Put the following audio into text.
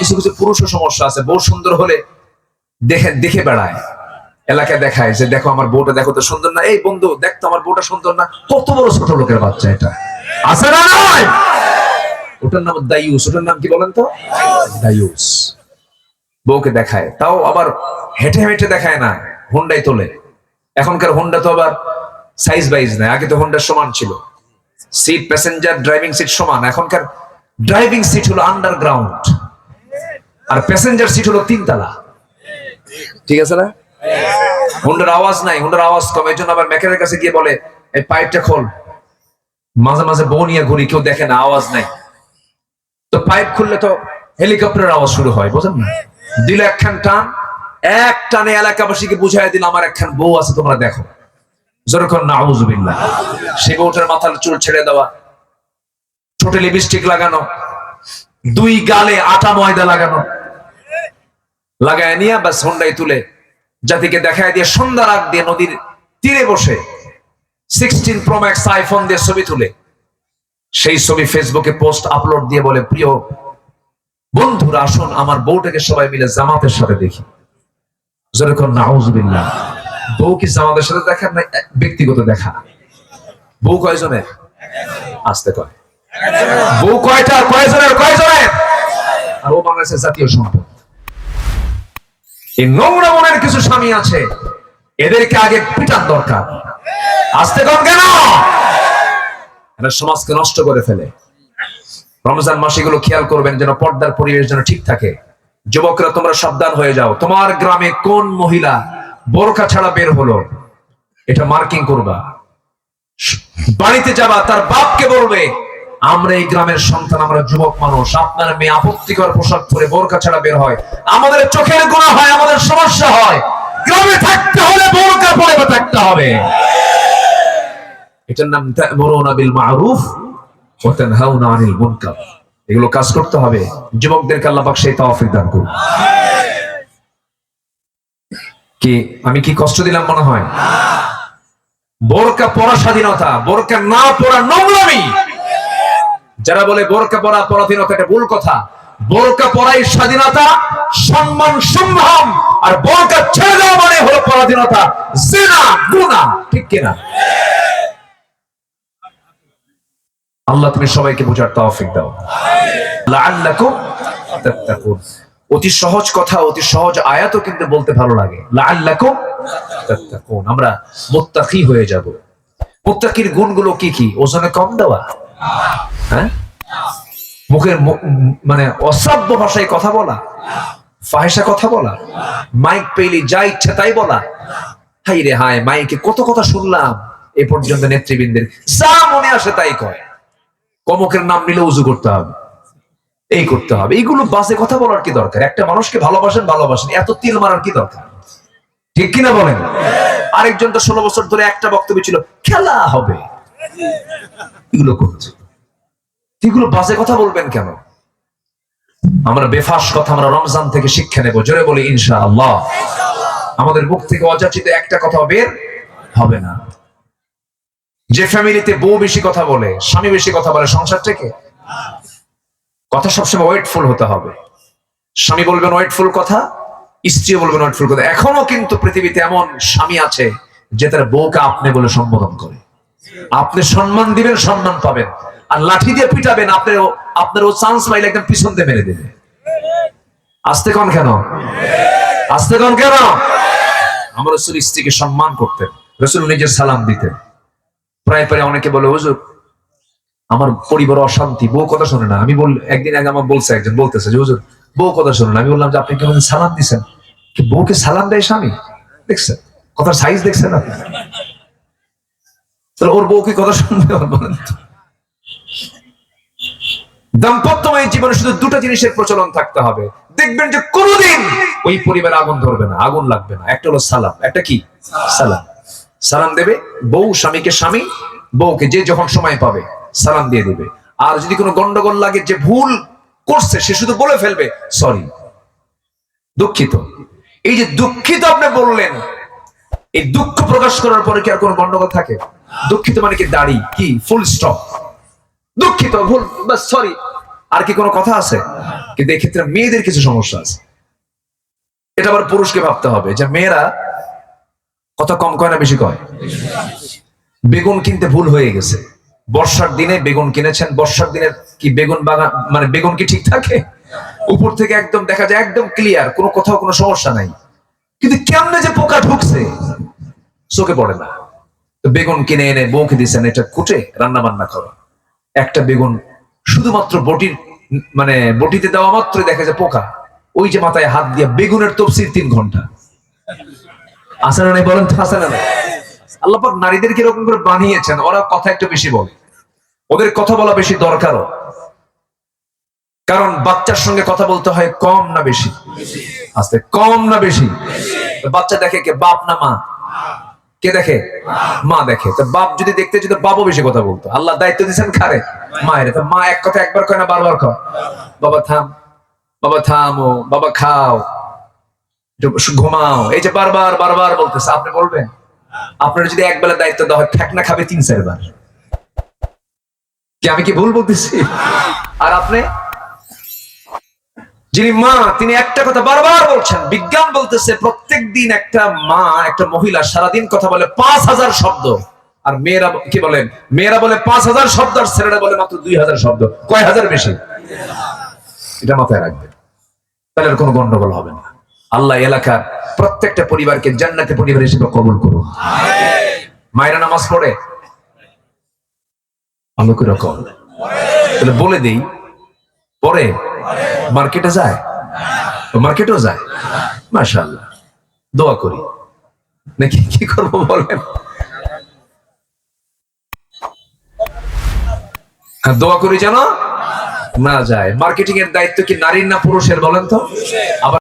কিছু কিছু পুরুষও সমস্যা আছে। বউ সুন্দর হলে দেখে দেখে বেড়ায়, এলাকায় দেখায় যে দেখো আমার বউটা দেখো তো সুন্দর না। এই বন্ধু, দেখ তো আমার বউটা সুন্দর না। কত বড় ছোট লোকের বাচ্চা এটা। আছে না নয় ওটার নাম দায়ুস। ওটার নাম কি বলেন তো? দায়ুস। বউকে দেখায়। তাও আবার হেঁটে হেঁটে দেখায় না, হুন্ডাই তোলে। এখনকার হুন্ডা তো আবার সাইজ বাইজ নেই। আগে তো হুন্ডার সমান ছিল। সিট প্যাসেঞ্জার ড্রাইভিং সিট সমান। এখনকার ড্রাইভিং সিট হলো আন্ডারগ্রাউন্ড আর প্যাসেঞ্জার সিট হলো তিনতলা। ঠিক আছে না? হুন্ডার আওয়াজ নাই, হুন্ডার আওয়াজ কম এই জন্য আবার মেকারের কাছে গিয়ে বলে, এই পাইপটা খোল। মাঝে মাঝে বউ নিয়ে ঘুরি, কেউ দেখে না, আওয়াজ নাই। তো পাইপ খুললে তো হেলিকপ্টারের আওয়াজ শুরু হয় বুঝলেন না? দিল একখান টান, এক টানে এলাকাবাসীকে বুঝাই দিল, আমার একখান বউ আছে, তোমরা দেখো। যেরকম নাউজুবিল্লাহ সে বউটার মাথার চুল ছেড়ে দেওয়া, ঠোঁটে লিপস্টিক লাগানো, দুই গালে আটা ময়দা লাগানো লাগায় নিয়ে বা সন্ডাই তুলে। জাতিকে দেখায় দিয়ে সন্ধ্যা রাগ দিয়ে নদীর তীরে বসে সিক্সটিন প্রোম্যাক্স আইফোন দিয়ে ছবি তুলে। সেই ছবি ফেসবুকে পোস্ট আপলোড দিয়ে বলে, প্রিয় বন্ধুরা, আসুন, আমার বউটাকে সবাই মিলে জামাতের সাথে দেখি। যেরকম নাউজুবিল্লাহ। বউ কি জামাতের সাথে দেখা না ব্যক্তিগত দেখা? বউ কয়জনের আসতে কয় বউ কয়টা? কয়জনের? কয়জনের? আর ও বাংলাদেশের জাতীয় সম্পদ। এই নোংরা মনের কিছু স্বামী আছে, এদেরকে আগে পিটার দরকার। আসতে কম কেন? এরা সমাজকে নষ্ট করে ফেলে। রমজান মাসে এগুলো খেয়াল করবেন যেন পর্দার পরিবেশ যেন ঠিক থাকে। যুবকরা, তোমরা সাবধান হয়ে যাও। তোমার গ্রামে কোন মহিলা বোরখা ছাড়া বের হলো? এটা মার্কিং করবা। বাড়িতে যাবা, তার বাপকে বলবে আমরা এই গ্রামের সন্তান, আমরা যুবক মানুষ। আপনার মেয়ে আপত্তিকর পোশাক পরে বোরকা ছাড়া বের হয়। আমাদের চোখের গোনা হয়, আমাদের সমস্যা হয়। গ্রামে থাকতে হলে বোরকা পরে থাকতে হবে। এটার নাম তা'মুরুনা বিল মা'রুফ মনে হয়? বোরকা পরা স্বাধীনতা, বোরকা না পরা নোংরামি। যারা বলে বোরকা পরা পরাধীনতা এটা ভুল কথা, বোরকা পরাই স্বাধীনতা, সম্মান সম্ভ্রম, আর বোরকা ছেড়ে দেওয়া মানে হলো পরাধীনতা। জিনা, গুনাহ, ঠিক কিনা? আল্লাহ, তুমি সবাইকে বোঝার তৌফিক দাও। লাআল্লাকুম তাত্তাকুন। অতি সহজ কথা, অতি সহজ আয়াতও কিন্তু বলতে ভালো লাগে। লাআল্লাকুম তাত্তাকুন। আমরা মুত্তাকি হয়ে যাব। মুত্তাকির গুণগুলো কি কি? ওজনে কম দেওয়া? হ্যাঁ? মুখের মানে অসভ্য ভাষায় কথা বলা, ফাহেসা কথা বলা, মাইক পেলি যা ইচ্ছা তাই বলা। হাই রে হায়, মাইকে কত কথা শুনলাম এ পর্যন্ত নেতৃবৃন্দের। যা মনে আসে তাই কয়। কমকের নাম নিলে উজু করতে হবে। এই করতে হবে। এইগুলো বাসে কথা বলার কি দরকার? একটা মানুষকে ভালোবাসেন ভালোবাসেন। এত তিল মারার কি দরকার? ঠিক কিনা বলেন? আরেকজন তো ষোলো বছর ধরে একটা বক্তব্য ছিল, খেলা হবে। এগুলো করছে। এগুলো বাজে কথা বলবেন কেন? আমরা বেফাস কথা, আমরা রমজান থেকে শিক্ষা নেব। জোরে বলি ইনশা আল্লাহ আমাদের মুখ থেকে অযাচিত একটা কথা বের হবে না। যে ফ্যামিলিতে বউ বেশি কথা বলে, স্বামী বেশি কথা বলে, সংসার থেকে? কথা সবসময় ওয়েটফুল হতে হবে। স্বামী বলবেন ওয়েটফুল কথা স্ত্রী বলবেন ওয়েটফুল কথা। এখনও কিন্তু পৃথিবীতে এমন স্বামী আছে যে তার বউকে আপনি বলে সম্বোধন করে আপনি সম্মান দিবেন, সম্মান পাবেন। আর লাঠি দিয়ে পিটাবেন, আপনার আপনার ও চান্স পাইলে একদম পিছন দিয়ে মেরে দেবে। আসতে কন কেন? আসতে কন কেন? আমার রসুল স্ত্রীকে সম্মান করতেন, রসুল নিজের সালাম দিতেন। প্রায় প্রায় অনেকে বলে, হুজুর, আমার পরিবার অশান্তি, বউ কথা শোনে না। আমি বল একদিন আগে আমার বলছে একজন, বলতেছে যে, হুজুর, বউ কথা শোনে না। আমি বললাম যে, আপনি কেমন সালাম দিছেন? কি বউকে সালাম দেয় স্বামী? দেখছেন, কথার সাইজ দেখছেন আপনি? তাহলে ওর বউ কি কথা শুনবে বলেন দাম্পত্যময় জীবনে শুধু দুটো জিনিসের প্রচলন থাকতে হবে। দেখবেন যে কোনোদিন ওই পরিবারে আগুন ধরবে না, আগুন লাগবে না। একটা হলো সালাম, একটা কি? সালাম। সালাম দেবে, বউ স্বামীকে স্বামী, বউকে যে যখন সময় পাবে, সালাম দিয়ে দেবে। আর যদি কোনো গন্ডগোল লাগে, যে ভুল করছে, সে শুধু বলে ফেলবে সরি দুঃখিত। এই যে দুঃখিত আপনি বললেন, এই দুঃখ প্রকাশ করার পরে কি আর কোনো গন্ডগোল থাকে? দুঃখিত মানে কি দাড়ি? কি? ফুল স্টপ দুঃখিত, ভুল সরি আর কি কোনো কথা আছে? কিন্তু এক্ষেত্রে মেয়েদের কিছু সমস্যা আছে। এটা আবার পুরুষকে ভাবতে হবে যে মেয়েরা কথা কম কয় না বেশি কয়? বেগুন কিনতে ভুল হয়ে গেছে। বর্ষার দিনে বেগুন কিনেছেন, বর্ষার দিনে কি বেগুন বাগান মানে বেগুন কি ঠিক থাকে? উপর থেকে একদম দেখা যায় একদম ক্লিয়ার কোনো কোথাও কোনো সমস্যা নাই। কিন্তু কেমনে যে পোকা ঢুকছে, চোখে পড়ে না। তো বেগুন কিনে এনে বউকে দিয়েছেন এটা কুটে রান্না বান্না করো। একটা বেগুন শুধুমাত্র বটির মানে বটিতে দেওয়া মাত্র দেখা যায় পোকা। ওই যে মাথায় হাত দিয়ে বেগুনের তফসির তিন ঘণ্টা। আসে নাই বলেন না নাই? আল্লাপাক নারীদের কীরকম করে বানিয়েছেন, ওরা কথা একটু বেশি বলে। ওদের কথা বলা বেশি দরকারও। কারণ বাচ্চার সঙ্গে কথা বলতে হয় কম না বেশি? আস্তে, কম না বেশি? বাচ্চা দেখে কে, বাপ না মা? কে দেখে? মা দেখে। তো বাপ যদি দেখতে যদি বাবু বেশি কথা বলতো। আল্লাহ দায়িত্ব দিচ্ছেন খারে মায়ের। তো মা এক কথা একবার কয় না, বারবার কয়। বাবা থাম, বাবা থামো, বাবা খাও ঘুমাও। এই যে বারবার বারবার বলতেছে, আপনি বলবেন? আপনার যদি এক বেলা দায়িত্ব দেওয়া হয় ঠেকনা খাবে তিন, চারবার। কি আমি কি ভুল বলতেছি? আর আপনি? যিনি মা, তিনি একটা কথা বারবার বলছেন। বিজ্ঞান বলতেছে, প্রত্যেক দিন একটা মা, একটা মহিলা সারাদিন কথা বলে পাঁচ হাজার শব্দ। আর মেয়েরা কি বলেন মেয়েরা বলে পাঁচ হাজার শব্দ, আর ছেলেরা বলে মাত্র দুই হাজার শব্দ। কয় হাজার বেশি? এটা মাথায় রাখবেন। তাহলে কোনো গন্ডগোল হবে না। আল্লাহ এলাকার প্রত্যেকটা পরিবারকে জান্নাতে পরিবার হিসেবে কবুল করুন। মায়েরা নামাজ পড়ে? ভালো করে। তাহলে বলে দেই পরে মার্কেটে যায়? মার্কেটেও যায়? মাশাল্লাহ দোয়া করি। নাকি কি করব বলেন? দোয়া করি যেন না যায়। মার্কেটিং এর দায়িত্ব কি নারীর না পুরুষের বলেন তো? আবার